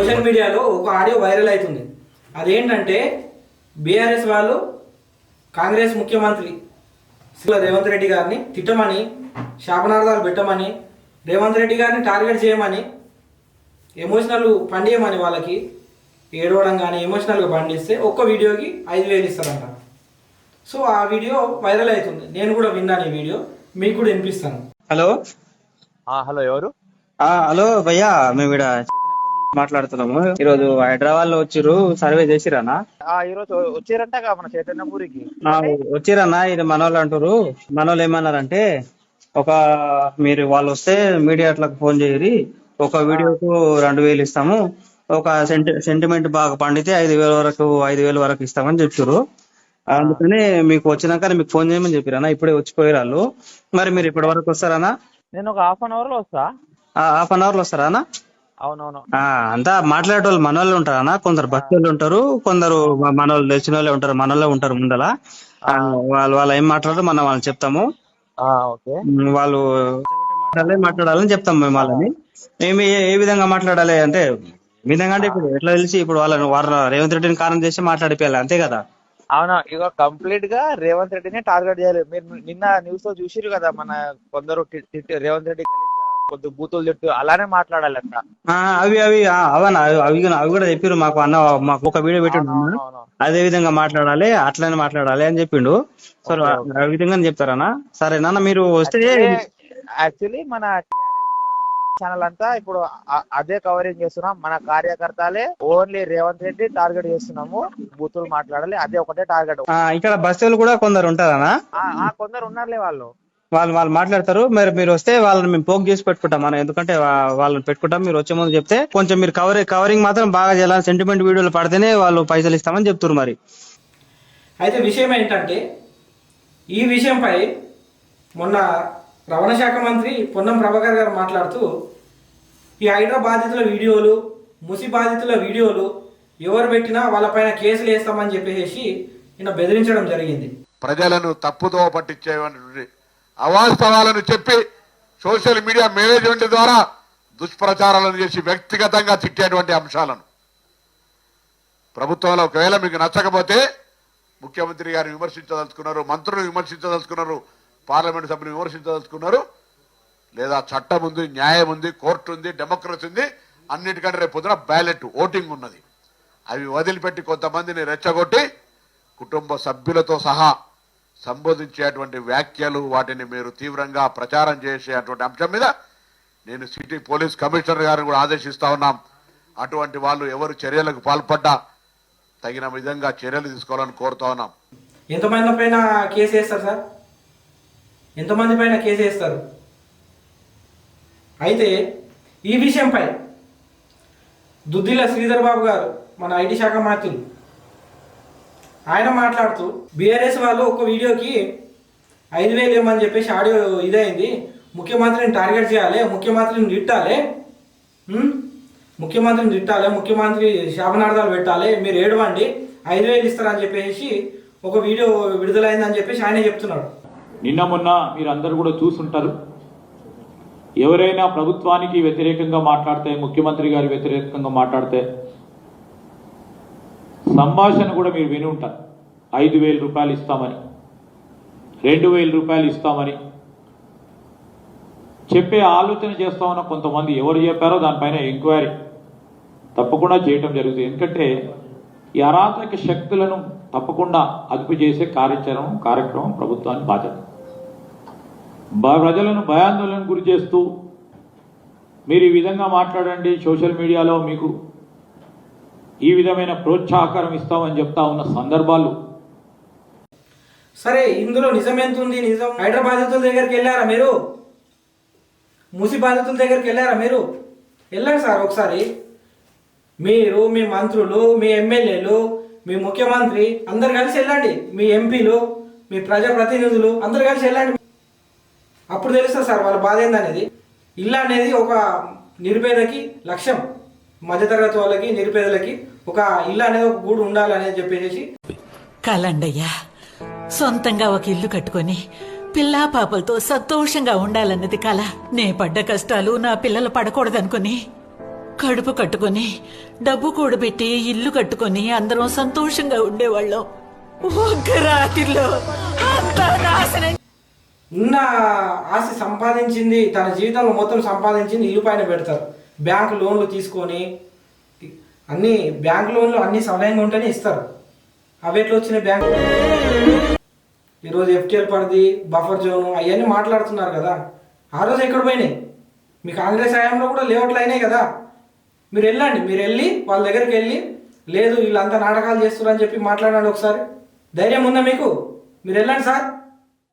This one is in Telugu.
సోషల్ మీడియాలో ఒక ఆడియో వైరల్ అవుతుంది. అదేంటంటే బీఆర్ఎస్ వాళ్ళు కాంగ్రెస్ ముఖ్యమంత్రి శ్రీ రేవంత్ రెడ్డి గారిని తిట్టమని శాపనార్థాలు పెట్టమని రేవంత్ రెడ్డి గారిని టార్గెట్ చేయమని ఎమోషనల్ పండియమని వాళ్ళకి ఏడవడం కానీ ఎమోషనల్గా పండిస్తే ఒక్క వీడియోకి ఐదు వేలు ఇస్తారంట. సో ఆ వీడియో వైరల్ అవుతుంది. నేను కూడా విన్నాను ఈ వీడియో. మీకు కూడా వినిపిస్తాను. హలో? ఆ హలో ఎవరు? ఆ హలో భయ్యా మేము ఇక్కడ మాట్లాడుతున్నాము. ఈరోజు హైదరాబాద్లో వచ్చిర్రు సర్వే చేసిరానా ఈ రోజు వచ్చారంట మన చైతన్యపూరికి వచ్చిరన్నా ఇది మనోళ్ళు అంటారు మనోళ్ళు ఏమన్నారంటే ఒక మీరు వాళ్ళు వస్తే మీడియాట్లకు ఫోన్ చేయరి ఒక వీడియోకు రెండు వేలు ఇస్తాము ఒక సెంటి సెంటిమెంట్ బాగా పండితే ఐదు వేల వరకు ఐదు వేల వరకు ఇస్తామని చెప్పారు అందుకని మీకు వచ్చినాక మీకు ఫోన్ చేయమని చెప్పారన్నా ఇప్పుడే వచ్చిపోయారు వాళ్ళు. మరి మీరు ఇప్పటి వరకు వస్తారనా నేను ఒక హాఫ్ అన్ అవర్లో వస్తా హాఫ్ అన్ అవర్లో వస్తారా అవునవును. ఆ అంతా మాట్లాడేటోళ్ళు మనోళ్ళు ఉంటారనా కొందరు భక్తులు ఉంటారు కొందరు మ- మనోళ్ళు తెలిసిన వాళ్ళే ఉంటారు మనోళ్ళే ఉంటారు ముందల. వాళ్ళు వాళ్ళు ఏం మాట్లాడారో మనం వాళ్ళని చెప్తాము. వాళ్ళు మాట్లాడాలి మాట్లాడాలని చెప్తాం మేము వాళ్ళని. మేము ఏ- విధంగా మాట్లాడాలి అంటే విధంగా అంటే ఇప్పుడు ఎట్లా తెలిసి ఇప్పుడు వాళ్ళని వారు రేవంత్ రెడ్డిని కారణం చేసి మాట్లాడిపోయాలి అంతే కదా. అవునా ఇక కంప్లీట్గా రేవంత్ రెడ్డిని టార్గెట్ చేయాలి. మీరు నిన్న న్యూస్లో చూసిరు కదా మన కొందరు రేవంత్ రెడ్డి కొద్ది బూతులు తిట్టు అలానే మాట్లాడాలంట. ఆ, అవి అవి ఆ, అవన్న అవి అవి కూడా- అవి కూడా చెప్పారు మాకు అన్న మాకు ఒక వీడియో పెట్టిండు. అవును అదే విధంగా మాట్లాడాలి అట్లనే మాట్లాడాలి అని చెప్పిండు. సో ఆ విధంగా చెప్తారన్నా సరేనా మీరు వస్తే యాక్చువల్లీ మన ఛానల్ అంతా ఇప్పుడు అదే కవరింగ్ చేస్తున్నాం. మన కార్యకర్తలే ఓన్లీ రేవంత్ రెడ్డి టార్గెట్ చేస్తున్నాము. బూతులు మాట్లాడాలి అదే ఒకటే టార్గెట్ ఇక్కడ బస్సులు కూడా కొందరు ఉంటారనా ఆ కొందరు ఉన్నారులే వాళ్ళు. వాళ్ళు వాళ్ళు మాట్లాడతారు. మరి మీరు వస్తే వాళ్ళని మేము పోక్ చేసి పెట్టుకుంటాం. మనం ఎందుకంటే వాళ్ళని పెట్టుకుంటాం. మీరు వచ్చే ముందు చెప్తే కొంచెం మీరు కవర్ కవరింగ్ మాత్రం బాగా చేయాలని సెంటిమెంట్ వీడియోలు పడితేనే వాళ్ళు పైసలు ఇస్తామని చెప్తున్నారు మరి. అయితే విషయం ఏంటంటే ఈ విషయంపై మొన్న రవాణా శాఖ మంత్రి పొన్నం ప్రభాకర్ గారు మాట్లాడుతూ ఈ హైడ్రా బాధితుల వీడియోలు ముసి బాధితుల వీడియోలు ఎవరు పెట్టినా వాళ్ళపైన కేసులు వేస్తామని చెప్పేసి ఈయన బెదిరించడం జరిగింది. ప్రజలను తప్పుదో పట్టించేటువంటి అవాస్తవాలను చెప్పి సోషల్ మీడియా మేనేజ్మెంట్ ద్వారా దుష్ప్రచారాలను చేసి వ్యక్తిగతంగా తిట్టేటువంటి అంశాలను. ప్రభుత్వంలో ఒకవేళ మీకు నచ్చకపోతే ముఖ్యమంత్రి గారిని విమర్శించదలుచుకున్నారు మంత్రులను విమర్శించదలుచుకున్నారు పార్లమెంట్ సభ్యులు విమర్శించదలుచుకున్నారు లేదా చట్టం ఉంది న్యాయం ఉంది కోర్టు ఉంది డెమోక్రసీ ఉంది అన్నిటికంటే రేపు పొద్దున బ్యాలెట్ ఓటింగ్ ఉన్నది. అవి వదిలిపెట్టి కొంతమందిని రెచ్చగొట్టి కుటుంబ సభ్యులతో సహా సంబోధించేటువంటి వ్యాఖ్యలు వాటిని మీరు తీవ్రంగా ప్రచారం చేసేటువంటి అంశం మీద నేను సిటీ పోలీస్ కమిషనర్ గారిని కూడా ఆదేశిస్తా ఉన్నాం. అటువంటి వాళ్ళు ఎవరు చర్యలకు పాల్పడ్డా తగిన విధంగా చర్యలు తీసుకోవాలని కోరుతా ఉన్నాం. ఎంతమంది పైన కేసు వేస్తారు సార్? ఎంతమంది పైన కేసు వేస్తారు? అయితే ఈ విషయంపై దుద్దిల శ్రీధర్ బాబు గారు మన ఐటీ శాఖ మంత్రులు ఆయన మాట్లాడుతూ బీఆర్ఎస్ వాళ్ళు ఒక వీడియోకి ఐదు వేలు ఇవ్వమని చెప్పేసి ఆడియో ఇదైంది. ముఖ్యమంత్రిని టార్గెట్ చేయాలి ముఖ్యమంత్రిని తిట్టాలి ముఖ్యమంత్రిని తిట్టాలి ముఖ్యమంత్రి శాపనార్థాలు పెట్టాలి మీరు ఏడవండి ఐదు వేలు ఇస్తారని చెప్పేసి ఒక వీడియో విడుదలైందని చెప్పేసి ఆయనే చెప్తున్నాడు. నిన్న మొన్న మీరందరూ కూడా చూసుంటారు. ఎవరైనా ప్రభుత్వానికి వ్యతిరేకంగా మాట్లాడితే ముఖ్యమంత్రి గారి వ్యతిరేకంగా మాట్లాడితే సంభాషణ కూడా మీరు విని ఉంటారు. ఐదు వేల రూపాయలు ఇస్తామని. రెండు వేల రూపాయలు ఇస్తామని. చెప్పే ఆలోచన చేస్తామన్న కొంతమంది ఎవరు చెప్పారో దానిపైన ఎంక్వైరీ. తప్పకుండా చేయటం జరుగుతుంది. ఎందుకంటే ఈ అరాచక శక్తులను తప్పకుండా అదుపు చేసే కార్యాచరణ కార్యక్రమం ప్రభుత్వానికి బాధ్యత. ప్రజలను భయాందోళన గురి చేస్తూ మీరు ఈ విధంగా మాట్లాడండి. సోషల్ మీడియాలో మీకు ఈ విధమైన ప్రోత్సాహకరం ఇస్తామని చెప్తా ఉన్న సందర్భాలు. సరే ఇందులో నిజం ఎంత ఉంది నిజం హైదరాబాదుల దగ్గరికి వెళ్ళారా మీరు? ముసి బాధితుల దగ్గరికి వెళ్ళారా మీరు? వెళ్ళండి సార్ ఒకసారి. మీరు మీ మంత్రులు మీ ఎమ్మెల్యేలు మీ ముఖ్యమంత్రి అందరు కలిసి వెళ్ళండి. మీ ఎంపీలు మీ ప్రజాప్రతినిధులు అందరు కలిసి వెళ్ళండి. అప్పుడు తెలుస్తుంది సార్ వాళ్ళ బాధ ఏందనేది. ఇల్లు అనేది ఒక నిరుపేదకి లక్ష్యం. మధ్యతరగతి వాళ్ళకి నిరుపేదలకి ఒక ఇల్లు అనేది ఒక గూడు ఉండాలనేది చెప్పేసి కలండయ్యా. సొంతంగా ఒక ఇల్లు కట్టుకొని పిల్లా పాపలతో సంతోషంగా ఉండాలన్నది కల. నే పడ్డ కష్టాలు నా పిల్లలు పడకూడదనుకుని కడుపు కట్టుకొని డబ్బు కూడబెట్టి ఇల్లు కట్టుకొని అందరం సంతోషంగా ఉండేవాళ్ళం. ఒక్క రాత్రిలో ఉన్న ఆస్తి సంపాదించింది తన జీవితంలో మొత్తం సంపాదించింది ఇల్లు పైన పెడతారు. బ్యాంక్ లోన్లు తీసుకొని అన్ని బ్యాంక్ లోన్లు అన్ని సమయంగా ఉంటేనే ఇస్తారు. అవి ఎట్లా వచ్చినాయి బ్యాంక్? ఈరోజు ఎఫ్టీఎల్ పరిధి బఫర్ జోన్ అవన్నీ మాట్లాడుతున్నారు కదా. ఆ రోజు ఎక్కడ పోయినాయి? మీ కాంగ్రెస్ హయాంలో కూడా లేఅవుట్లు అయినాయి కదా. మీరు వెళ్ళండి మీరు వెళ్ళి వాళ్ళ దగ్గరికి వెళ్ళి లేదు వీళ్ళంతా నాటకాలు చేస్తున్నారని చెప్పి మాట్లాడండి ఒకసారి. ధైర్యం ఉందా మీకు? మీరు వెళ్ళండి సార్.